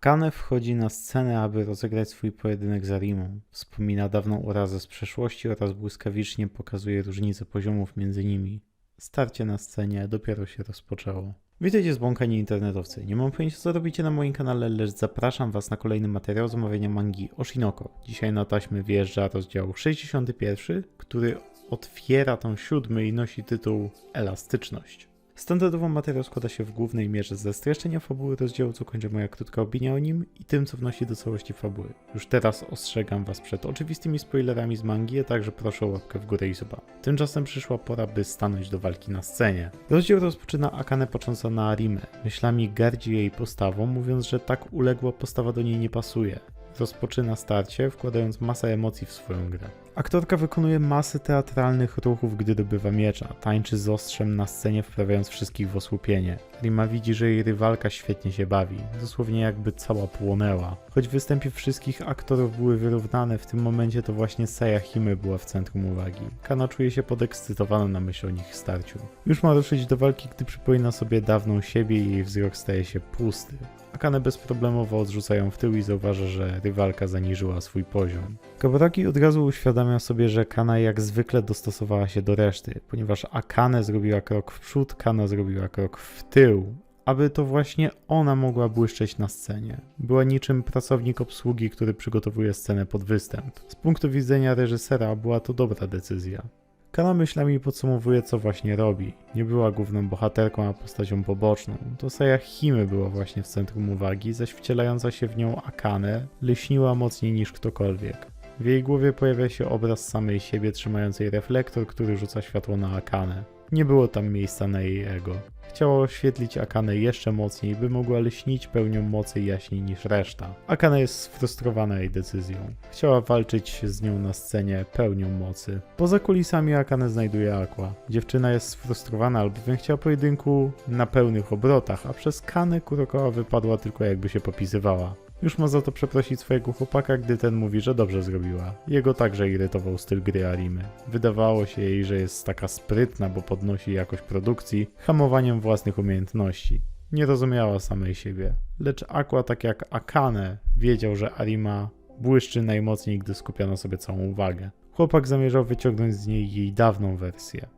Akane wchodzi na scenę, aby rozegrać swój pojedynek z Arimą. Wspomina dawną urazę z przeszłości oraz błyskawicznie pokazuje różnice poziomów między nimi. Starcie na scenie dopiero się rozpoczęło. Witajcie zbłąkani internetowcy. Nie mam pojęcia co robicie na moim kanale, lecz zapraszam was na kolejny materiał z omawiania mangi Oshinoko. Dzisiaj na taśmy wjeżdża rozdział 61, który otwiera tą siódmy i nosi tytuł Elastyczność. Standardowo materiał składa się w głównej mierze ze streszczenia fabuły rozdziału, co kończy moja krótka opinia o nim i tym, co wnosi do całości fabuły. Już teraz ostrzegam was przed oczywistymi spoilerami z mangi, a także proszę o łapkę w górę i suba. Tymczasem przyszła pora, by stanąć do walki na scenie. Rozdział rozpoczyna Akane patrząca na Arimę. Myślami gardzi jej postawą, mówiąc, że tak uległa postawa do niej nie pasuje. Rozpoczyna starcie, wkładając masę emocji w swoją grę. Aktorka wykonuje masę teatralnych ruchów, gdy dobywa miecza. Tańczy z ostrzem na scenie, wprawiając wszystkich w osłupienie. Rima widzi, że jej rywalka świetnie się bawi. Dosłownie jakby cała płonęła. Choć występy wszystkich aktorów były wyrównane, w tym momencie to właśnie Saya Hime była w centrum uwagi. Kana czuje się podekscytowana na myśl o nich starciu. Już ma ruszyć do walki, gdy przypomina sobie dawną siebie i jej wzrok staje się pusty. Akane bezproblemowo odrzuca ją w tył i zauważa, że rywalka zaniżyła swój poziom. Kabaraki od razu uświadamia sobie, że Kana jak zwykle dostosowała się do reszty, ponieważ Akane zrobiła krok w przód, Kana zrobiła krok w tył, aby to właśnie ona mogła błyszczeć na scenie. Była niczym pracownik obsługi, który przygotowuje scenę pod występ. Z punktu widzenia reżysera była to dobra decyzja. Kana myślami podsumowuje, co właśnie robi. Nie była główną bohaterką, a postacią poboczną. To Saya Hime była właśnie w centrum uwagi, zaś wcielająca się w nią Akane lśniła mocniej niż ktokolwiek. W jej głowie pojawia się obraz samej siebie trzymającej reflektor, który rzuca światło na Akane. Nie było tam miejsca na jej ego. Chciała oświetlić Akane jeszcze mocniej, by mogła lśnić pełnią mocy jaśniej niż reszta. Akane jest sfrustrowana jej decyzją. Chciała walczyć z nią na scenie pełnią mocy. Poza kulisami Akane znajduje Aqua. Dziewczyna jest sfrustrowana, albowiem chciała pojedynku na pełnych obrotach, a przez Kanę Kurokoła wypadła tylko jakby się popisywała. Już ma za to przeprosić swojego chłopaka, gdy ten mówi, że dobrze zrobiła. Jego także irytował styl gry Arimy. Wydawało się jej, że jest taka sprytna, bo podnosi jakość produkcji hamowaniem własnych umiejętności. Nie rozumiała samej siebie. Lecz Aqua, tak jak Akane, wiedział, że Arima błyszczy najmocniej, gdy skupia na sobie całą uwagę. Chłopak zamierzał wyciągnąć z niej jej dawną wersję.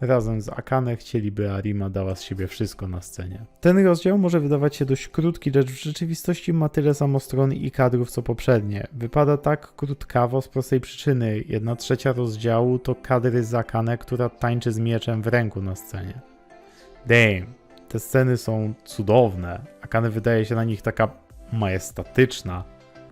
Razem z Akane chcieliby Arima dała z siebie wszystko na scenie. Ten rozdział może wydawać się dość krótki, lecz w rzeczywistości ma tyle samo stron i kadrów co poprzednie. Wypada tak krótkawo z prostej przyczyny. Jedna trzecia rozdziału to kadry z Akane, która tańczy z mieczem w ręku na scenie. Damn, te sceny są cudowne. Akane wydaje się na nich taka majestatyczna.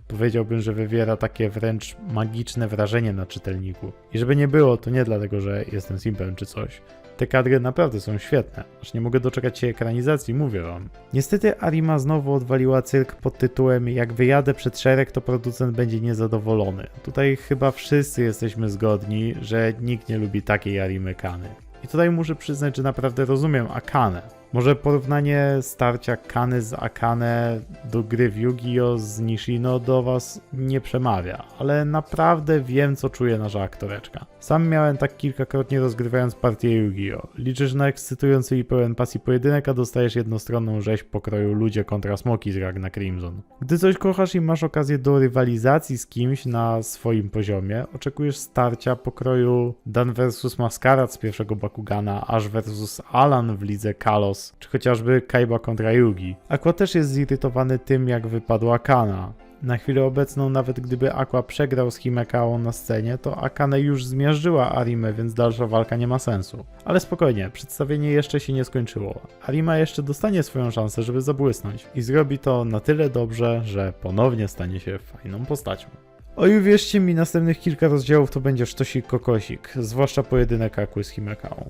Powiedziałbym, że wywiera takie wręcz magiczne wrażenie na czytelniku. I żeby nie było, to nie dlatego, że jestem simpem czy coś. Te kadry naprawdę są świetne, aż nie mogę doczekać się ekranizacji, mówię wam. Niestety Arima znowu odwaliła cyrk pod tytułem Jak wyjadę przed szereg, to producent będzie niezadowolony. Tutaj chyba wszyscy jesteśmy zgodni, że nikt nie lubi takiej Arimy Kany. I tutaj muszę przyznać, że naprawdę rozumiem Akanę. Może porównanie starcia Kany z Akane do gry w Yu-Gi-Oh! z Nishino do was nie przemawia, ale naprawdę wiem co czuje nasza aktoreczka. Sam miałem tak kilkakrotnie rozgrywając partię Yu-Gi-Oh! Liczysz na ekscytujący i pełen pasji pojedynek, a dostajesz jednostronną rzeź pokroju ludzie kontra smoki z Ragna Crimson. Gdy coś kochasz i masz okazję do rywalizacji z kimś na swoim poziomie, oczekujesz starcia pokroju Dan vs Masquerade z pierwszego Bakugana, Ash vs Alan w lidze Kalos, czy chociażby Kaiba kontra Yugi. Aqua też jest zirytowany tym, jak wypadła Kana. Na chwilę obecną, nawet gdyby Aqua przegrał z Himekaą na scenie, to Akane już zmiażdżyła Arimę, więc dalsza walka nie ma sensu. Ale spokojnie, przedstawienie jeszcze się nie skończyło. Arima jeszcze dostanie swoją szansę, żeby zabłysnąć i zrobi to na tyle dobrze, że ponownie stanie się fajną postacią. Oj, uwierzcie mi, następnych kilka rozdziałów to będzie sztosik kokosik, zwłaszcza pojedynek Aquy z Himekaą.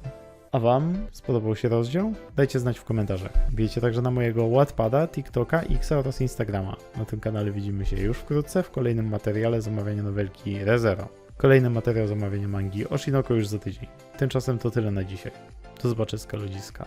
A Wam spodobał się rozdział? Dajcie znać w komentarzach. Wiecie także na mojego Wattpada, TikToka, Xa oraz Instagrama. Na tym kanale widzimy się już wkrótce w kolejnym materiale z omawiania nowelki ReZero. Kolejny materiał z omawiania mangi Oshinoko już za tydzień. Tymczasem to tyle na dzisiaj. Do zobaczenia ludziska.